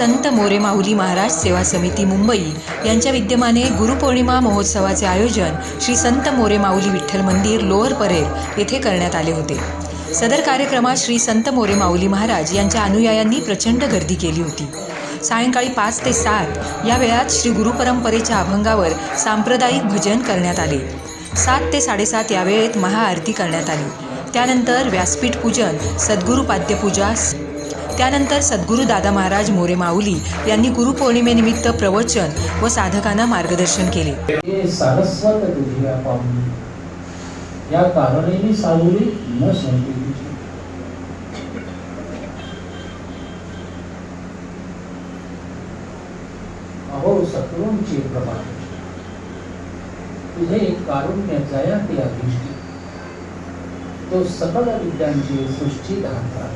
संत मोरे माऊली महाराज सेवा समिती मुंबई यांच्या विद्यमाने गुरुपौर्णिमा महोत्सवाचे आयोजन श्री संत मोरे माऊली विठ्ठल मंदिर लोअर परेल येथे करण्यात आले होते. सदर कार्यक्रमात श्री संत मोरे माऊली महाराज यांच्या अनुयायांनी प्रचंड गर्दी केली होती. सायंकाळी पाच ते सात या वेळात श्री गुरुपरंपरेच्या अभंगावर सांप्रदायिक भजन करण्यात आले. सात ते साडेसात या वेळेत महाआरती करण्यात आली. त्यानंतर व्यासपीठ पूजन सद्गुरू पाद्यपूजा त्यानंतर सद्गुरू दादा महाराज मोरे माऊली यांनी गुरुपौर्णिमेनिमित्त प्रवचन व साधकांना मार्गदर्शन केले. या कारणे सावली न संपली अहो सत्वंची प्रमाण. तुझे कारुण्य जया ते अधिष्ठी तो सकल विद्यांची सृष्टी धारता.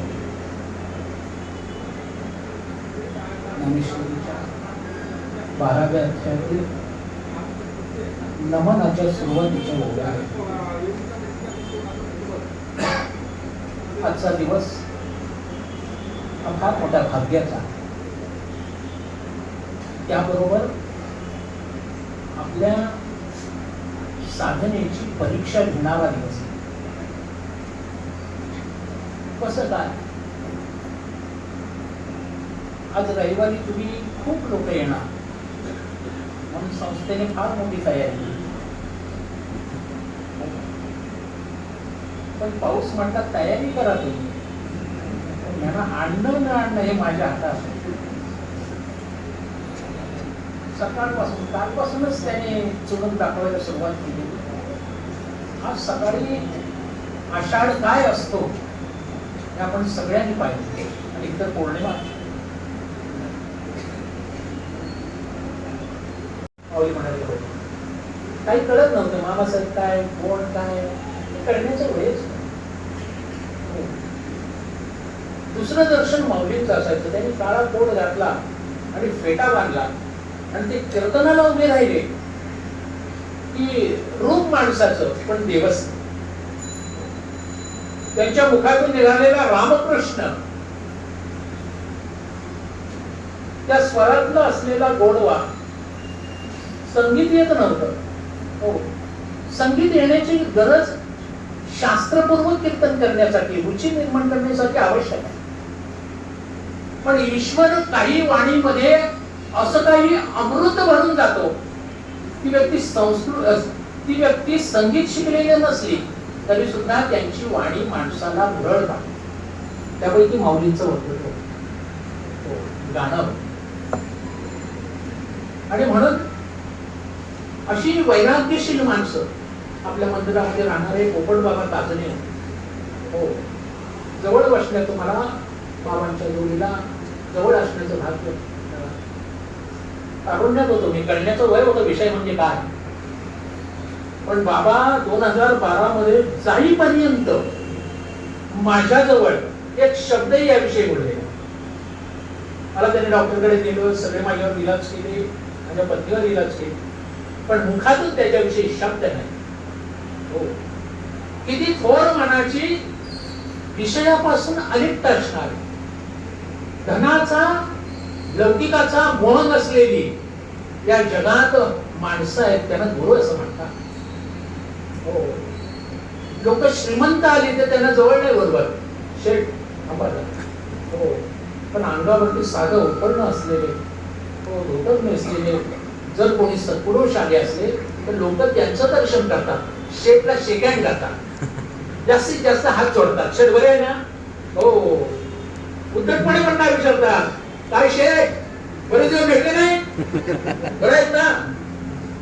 ज्ञानेश्वरीच्या बाराव्या अध्यायातील नमनाच्या सुरुवातीच्या ओळ्या आजचा दिवस हा फार मोठ्या भाग्याचा. त्याबरोबर आपल्या साधनेची परीक्षा घेणारा दिवस आहे. कसं काय आज रविवारी तुम्ही खूप लोक येणार. म्हणून संस्थेने फार मोठी तयारी केली. पण पाऊस म्हणतात तयारी करा तुम्ही. पण यांना आणणं न आणणं हे माझ्या हातात सकाळपासून कालपासूनच त्याने चुरून दाखवायला सुरुवात केली. आज सकाळी आषाढ काय असतो? हे आपण सगळ्यांनी पाहिजे आणि इतर पौर्णिमा. माऊली म्हणाले होते काही कळत नव्हतं मामासाहेब काय कोण काय हे कळण्याचं हो. दुसरं दर्शन माऊलींचं असायचं. त्यांनी काळा कोट घातला आणि फेटा बांधला. आणि ते कीर्तनाला उभे राहिले. की रूप माणसाचं पण देवस त्यांच्या मुखातून निघालेला रामकृष्ण. त्या स्वरातला असलेला गोडवा संगीत येत नव्हतं. हो. संगीत येण्याची गरज शास्त्रपूर्वक कीर्तन करण्यासाठी रुची निर्माण करण्यासाठी आवश्यक आहे. पण ईश्वर काही वाणीमध्ये असं काही अमृत भरून जातो. ती व्यक्ती संस्कृत ती व्यक्ती संगीत शिकलेली नसली तरी सुद्धा त्यांची वाणी माणसाला भरळतात त्यापैकी माऊलींचं होतं. हो, गाणं आणि म्हणून अशी वैराग्यशील माणसं आपल्या मंदिरामध्ये राहणारे पोपट बाबा ताजणे हो जवळ बसल्या तुम्हाला बाबांच्या जोडीला जवळ असण्याचं भाग्य तारुण्यात होतो. मी कळण्याचं वय होतं. विषय म्हणजे काय? पण बाबा दोन हजार बारा मध्ये जाईपर्यंत माझ्याजवळ एक शब्दही याविषयी बोलले मला त्याने डॉक्टरकडे नेलं सगळे माझ्यावर इलाज केले माझ्या पत्नीवर इलाज केले. पण मुखातून त्याच्याविषयी शब्द नाही. हो. किती थोर मनाची विषयापासून अलिप्त असणारी. धनाचा लौकिकाचा मोह नसलेली या जगात माणसं आहेत त्यांना गुरु असं म्हणतात. हो. लोक श्रीमंत आली तर त्यांना जवळ नाही बरोबर. शेठ आम्हाला हो. पण अंगावरती साधं उपर्ण असलेले हो धोतर नसलेले जर कोणी सत्पुरुष आले असले तर लोक त्यांचं दर्शन करतात. शेठला शेकँड करतात. जास्तीत जास्त हात जोडतात. शेठ बरे आहे ना? हो. उद्धटपणे पण काय विचारतात? काय शेठ? बरेच दिवस भेटले नाही? बरं आहेत ना?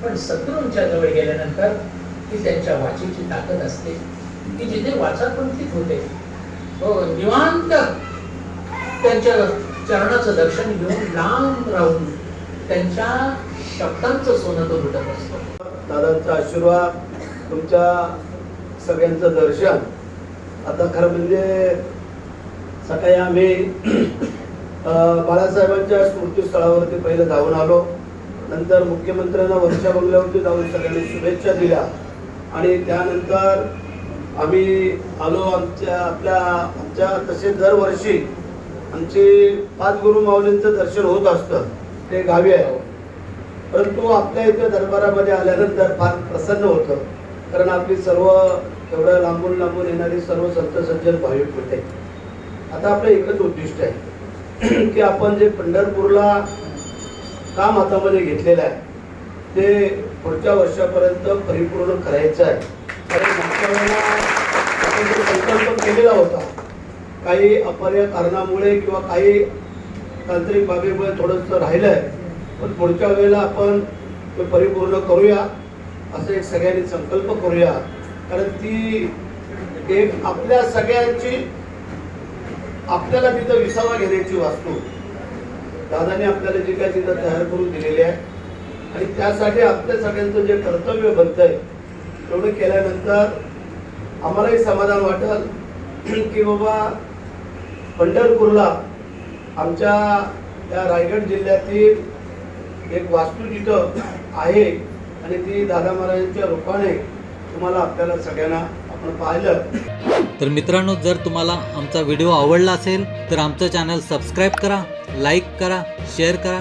पण शत्रूंच्या जवळ गेल्यानंतर ती त्यांच्या वाचीची ताकद असते. की जिथे वाचापंथित होते. हो निवांत त्यांच्या चरणाचं दर्शन घेऊन लांब राहून त्यांच्या शब्दांचं सोनं तो भेटत असतो. दादांचा आशीर्वाद तुमच्या सगळ्यांचं दर्शन. आता खरं म्हणजे सकाळी आम्ही अं, बाळासाहेबांच्या स्मृतीस्थळावरती पहिलं धावून आलो. नंतर मुख्यमंत्र्यांना वर्षा बंगल्यावरती जाऊन सगळ्यांनी शुभेच्छा दिल्या. आणि त्यानंतर आम्ही आलो आमच्या आपल्या आमच्या तसे दरवर्षी आमचे पाच गुरु माऊलींचं दर्शन होत असतं. ते गावी आहे. परंतु आपल्या इथे दरबारामध्ये आल्यानंतर फार प्रसन्न होतं. कारण आपली सर्व एवढ्या लांबून लांबून येणारी सर्व संत सज्जन भाविक होते. आता आपलं एकच उद्दिष्ट आहे. की आपण जे पंढरपूरला काम हातामध्ये घेतलेलं आहे ते पुढच्या वर्षापर्यंत परिपूर्ण करायचं आहे. कारण मागच्या वेळेला संकल्प केलेला होता काही अपर्य कारणामुळे किंवा काही तांत्रिक बाबीमुळे थोडंसं राहिलं आहे पण पुढच्या वेळेला आपण ते परिपूर्ण करूया असं एक सगळ्यांनी संकल्प करूया. कारण ती एक आपल्या सगळ्यांची आपल्याला तिथं विसावा घेण्याची वास्तू. दादाने आपल्याला जे काय तिथं तयार करून दिलेली आहे आणि त्यासाठी आपल्या सगळ्यांचं जे कर्तव्य बनतंय तेवढं केल्यानंतर आम्हालाही समाधान वाटेल की बाबा पंढरपूरला आमच्या या रायगड जिल्ह्यातील एक वास्तू तिथं आहे आणि ती दादा महाराजांच्या रूपाने तुम्हाला आपल्याला सगळ्यांना आपण पाहिलं. तर मित्रांनो जर तुम्हाला आमचा व्हिडिओ आवडला असेल तर आमचं चॅनल सबस्क्राईब करा लाईक करा शेअर करा.